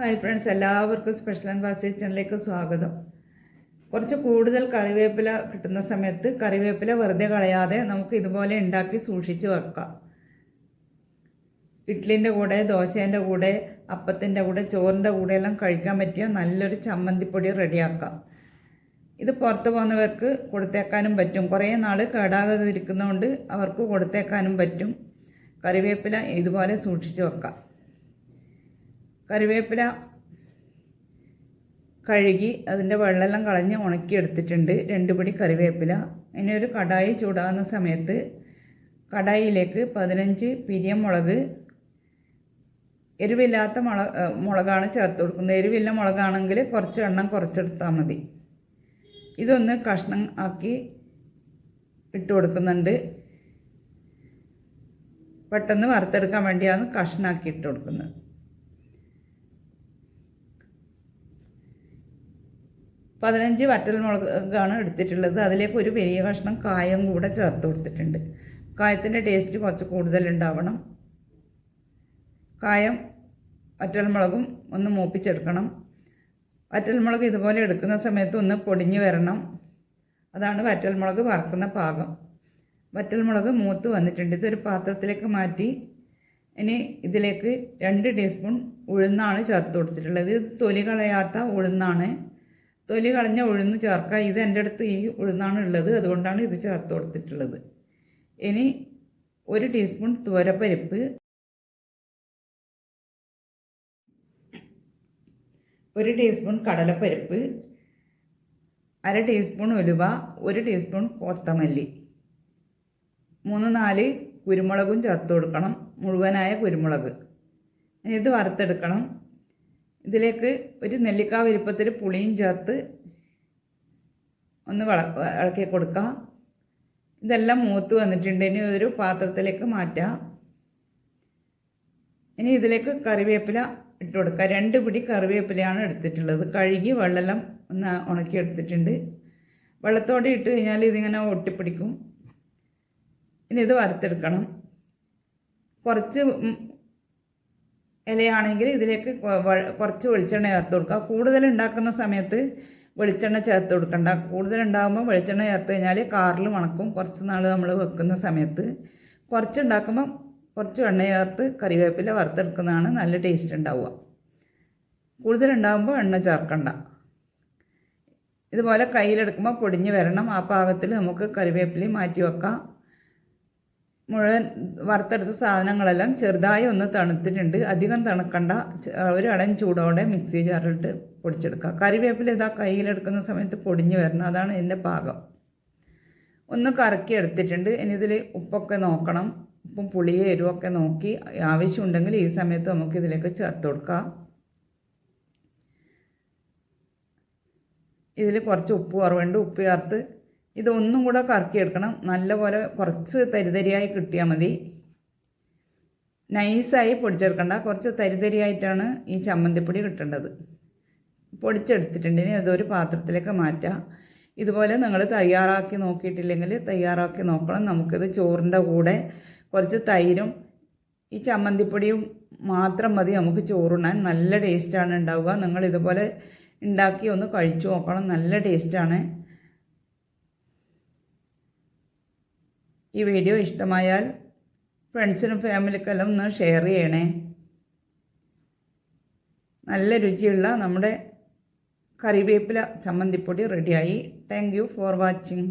Hi friends എല്ലാവർക്കും special and fast കിച്ചണിലേക്ക് സ്വാഗതം. കുറച്ച് കൂടുതൽ കറിവേപ്പില കിട്ടുന്ന സമയത്ത് കറിവേപ്പില വെറുതെ കളയാതെ നമുക്ക് ഇതുപോലെ ഉണ്ടാക്കി സൂക്ഷിച്ച് വെക്കാം. ഇഡ്ലിന്റെ കൂടെ ദോശേന്റെ കൂടെ അപ്പത്തിന്റെ കൂടെ ചോറിന്റെ കൂടെ എല്ലാം കഴിക്കാൻ പറ്റിയ നല്ലൊരു ചമ്മന്തിപ്പൊടി റെഡിയാക്കാം. ഇത് പുറത്ത് പോകുന്നവർക്ക് കൊടുത്തേക്കാനും പറ്റും. കുറേ നാൾ കേടാകാതിരിക്കുന്നതുകൊണ്ട് അവർക്ക് കൊടുത്തേക്കാനും പറ്റും. കറിവേപ്പില ഇതുപോലെ സൂക്ഷിച്ച് വെക്കാം. കറിവേപ്പില കഴുകി അതിന്റെ വെള്ളമെല്ലാം കളഞ്ഞ് ഉണക്കിയെടുത്തിട്ടുണ്ട്. രണ്ട് പിടി കറിവേപ്പില. ഇനി ഒരു കടായി ചൂടാകുന്ന സമയത്ത് കടായിയിലേക്ക് പതിനഞ്ച് പിരിയം മുളക് എരിവില്ലാത്ത മുളക് മുളകാണ് ചേർത്ത് കൊടുക്കുന്നത്. എരിവില്ല മുളകാണെങ്കിൽ കുറച്ച് എണ്ണം കുറച്ചെടുത്താൽ മതി. ഇതൊന്ന് കഷ്ണം ആക്കി ഇട്ട് കൊടുക്കുന്നുണ്ട്. പെട്ടെന്ന് വറുത്തെടുക്കാൻ വേണ്ടിയാണ് കഷ്ണാക്കി ഇട്ട് കൊടുക്കുന്നത്. പതിനഞ്ച് വറ്റൽ മുളകാണ് എടുത്തിട്ടുള്ളത്. അതിലേക്ക് ഒരു വലിയ കഷ്ണം കായം കൂടെ ചേർത്ത് കൊടുത്തിട്ടുണ്ട്. കായത്തിന്റെ ടേസ്റ്റ് കുറച്ച് കൂടുതലുണ്ടാവണം കായം വറ്റൽമുളകും ഒന്ന് മൂപ്പിച്ചെടുക്കണം. വറ്റൽമുളക് ഇതുപോലെ എടുക്കുന്ന സമയത്ത് ഒന്ന് പൊടിഞ്ഞു വരണം. അതാണ് വറ്റൽമുളക് വറക്കുന്ന പാകം. വറ്റൽമുളക് മൂത്ത് വന്നിട്ടുണ്ട്. ഇതൊരു പാത്രത്തിലേക്ക് മാറ്റി ഇനി ഇതിലേക്ക് രണ്ട് ടീസ്പൂൺ ഉഴുന്നാണ് ചേർത്ത് കൊടുത്തിട്ടുള്ളത്. ഇത് തൊലി കളയാത്ത ഉഴുന്നാണ്. തൊലി കളഞ്ഞ ഉഴുന്ന് ചേർക്കാം ഇത് എന്റെ അടുത്ത് ഈ ഉഴുന്നാണ് ഉള്ളത്. അതുകൊണ്ടാണ് ഇത് ചേർത്ത് കൊടുത്തിട്ടുള്ളത്. ഇനി ഒരു ടീസ്പൂൺ തുവരപ്പരിപ്പ്. ഒരു ടീസ്പൂൺ കടലപ്പരിപ്പ്. അര ടീസ്പൂൺ ഉലുവ. ഒരു ടീസ്പൂൺ കൊത്തമല്ലി. മൂന്ന് നാല് കുരുമുളകും ചേർത്ത് കൊടുക്കണം. മുഴുവനായ കുരുമുളക്. ഇത് വറുത്തെടുക്കണം. ഇതിലേക്ക് ഒരു നെല്ലിക്ക വലുപ്പത്തിൽ പുളിയും ചേർത്ത് ഒന്ന് വള ഇളക്കി കൊടുക്കാം. ഇതെല്ലാം മൂത്ത് വന്നിട്ടുണ്ട്. ഇനി ഒരു പാത്രത്തിലേക്ക് മാറ്റാം. ഇനി ഇതിലേക്ക് കറിവേപ്പില ഇട്ട് കൊടുക്കുക രണ്ട് പിടി കറിവേപ്പിലയാണ് എടുത്തിട്ടുള്ളത്. കഴുകി വെള്ളമെല്ലാം ഒന്ന് ഉണക്കി എടുത്തിട്ടുണ്ട്. വെള്ളത്തോടെ ഇട്ട് കഴിഞ്ഞാൽ ഇതിങ്ങനെ ഒട്ടിപ്പിടിക്കും. ഇനി ഇത് വറുത്തെടുക്കണം. കുറച്ച് ഇലയാണെങ്കിൽ ഇതിലേക്ക് കുറച്ച് വെളിച്ചെണ്ണ ചേർത്ത് കൊടുക്കുക. കൂടുതൽ ഉണ്ടാക്കുന്ന സമയത്ത് വെളിച്ചെണ്ണ ചേർത്ത് കൊടുക്കണ്ട. കൂടുതൽ ഉണ്ടാകുമ്പോൾ വെളിച്ചെണ്ണ ചേർത്ത് കഴിഞ്ഞാൽ കാറിൽ മണക്കും. കുറച്ച് നാൾ നമ്മൾ വെക്കുന്ന സമയത്ത് കുറച്ച് ഉണ്ടാക്കുമ്പോൾ കുറച്ച് എണ്ണ ചേർത്ത് കറിവേപ്പില വറുത്തെടുക്കുന്നതാണ് നല്ല ടേസ്റ്റ് ഉണ്ടാവുക. കൂടുതൽ ഉണ്ടാകുമ്പോൾ എണ്ണ ചേർക്കണ്ട. ഇതുപോലെ കയ്യിലെടുക്കുമ്പോൾ പൊടിഞ്ഞ് വരണം. ആ പാകത്തിൽ നമുക്ക് കറിവേപ്പില മാറ്റി വെക്കാം. മുഴുവൻ വറുത്തെടുത്ത സാധനങ്ങളെല്ലാം ചെറുതായി ഒന്ന് തണുത്തിട്ടുണ്ട്. അധികം തണുക്കണ്ട. ഒരു അടൻ ചൂടോടെ മിക്സി ജാറിലിട്ട് പൊടിച്ചെടുക്കുക കറിവേപ്പില ഇതാ കയ്യിലെടുക്കുന്ന സമയത്ത് പൊടിഞ്ഞു വരണം. അതാണ് ഇതിന്റെ പാകം. ഒന്ന് കറക്കി എടുത്തിട്ടുണ്ട്. ഇനി ഇതിൽ ഉപ്പൊക്കെ നോക്കണം. ഉപ്പും പുളിയും എരിവൊക്കെ നോക്കി ആവശ്യമുണ്ടെങ്കിൽ ഈ സമയത്ത് നമുക്ക് ഇതിലേക്ക് ചേർത്ത് കൊടുക്കാം. ഇതിൽ കുറച്ച് ഉപ്പ് കുറവുണ്ട്. ഉപ്പ് ചേർത്ത് ഇതൊന്നും കൂടെ കറക്കിയെടുക്കണം നല്ലപോലെ കുറച്ച് തരിതരിയായി കിട്ടിയാൽ മതി. നൈസായി പൊടിച്ചെടുക്കണ്ട. കുറച്ച് തരിതരിയായിട്ടാണ് ഈ ചമ്മന്തിപ്പൊടി കിട്ടേണ്ടത്. പൊടിച്ചെടുത്തിട്ടുണ്ടെങ്കിൽ അതൊരു പാത്രത്തിലേക്ക് മാറ്റാം. ഇതുപോലെ നിങ്ങൾ തയ്യാറാക്കി നോക്കിയിട്ടില്ലെങ്കിൽ തയ്യാറാക്കി നോക്കണം. നമുക്കിത് ചോറിന്റെ കൂടെ കുറച്ച് തൈരും ഈ ചമ്മന്തിപ്പൊടിയും മാത്രം മതി നമുക്ക് ചോറുണ്ണാൻ. നല്ല ടേസ്റ്റാണ് ഉണ്ടാവുക. നിങ്ങൾ ഇതുപോലെ ഉണ്ടാക്കി ഒന്ന് കഴിച്ചു നോക്കണം. നല്ല ടേസ്റ്റാണ്. ഈ വീഡിയോ ഇഷ്ടമായാൽ ഫ്രണ്ട്സിനും ഫാമിലിക്കെല്ലാം ഒന്ന് ഷെയർ ചെയ്യണേ. നല്ല രുചിയുള്ള നമ്മുടെ കറിവേപ്പില ചമ്മന്തിപ്പൊടി റെഡിയായി താങ്ക് യു ഫോർ വാച്ചിങ്